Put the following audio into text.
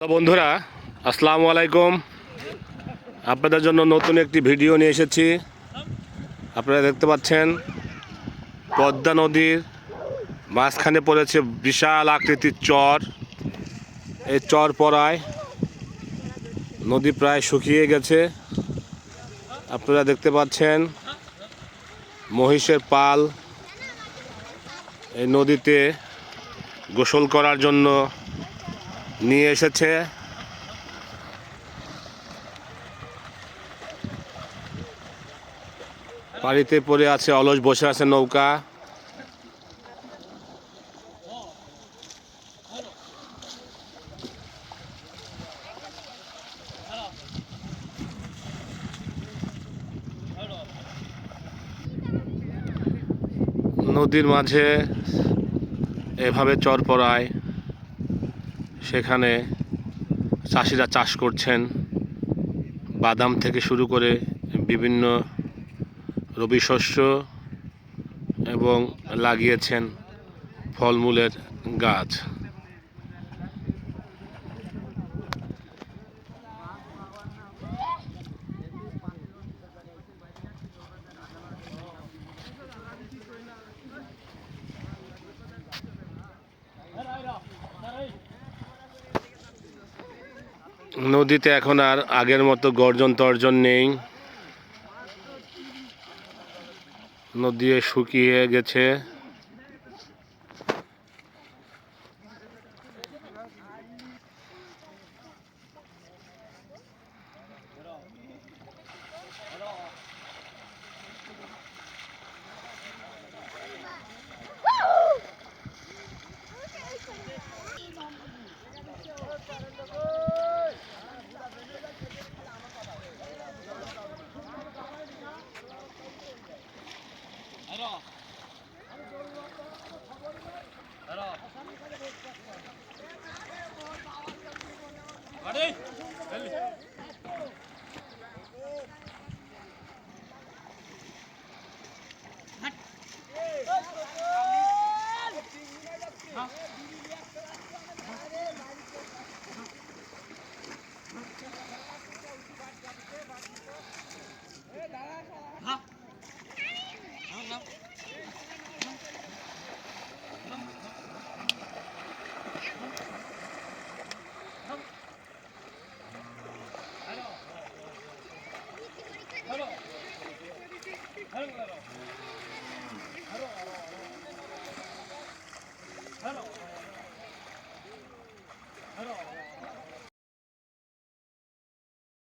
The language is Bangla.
বন্ধুরা, আসসালামু আলাইকুম। আপনাদের জন্য নতুন একটি ভিডিও নিয়ে এসেছি। আপনারা দেখতে পাচ্ছেন, পদ্মা নদীর মাঝখানে পড়েছে বিশাল আকৃতির চর। এই চর পড়ায় নদী প্রায় শুকিয়ে গেছে। আপনারা দেখতে পাচ্ছেন, মহিষের পাল এই নদীতে গোসল করার জন্য নিয়ে এসেছে। বাড়িতে পড়ে আছে অলস বসে আছে নৌকা। নদীর মাঝে এভাবে চর পড়ায়। সেখানে চাষিরা চাষ করছেন। বাদাম থেকে শুরু করে বিভিন্ন রবি শস্য এবং লাগিয়েছেন ফলমূলের গাছ। নদীতে এখন আর আগের মতো গর্জন তর্জন নেই। নদী শুকিয়ে গেছে। Hello.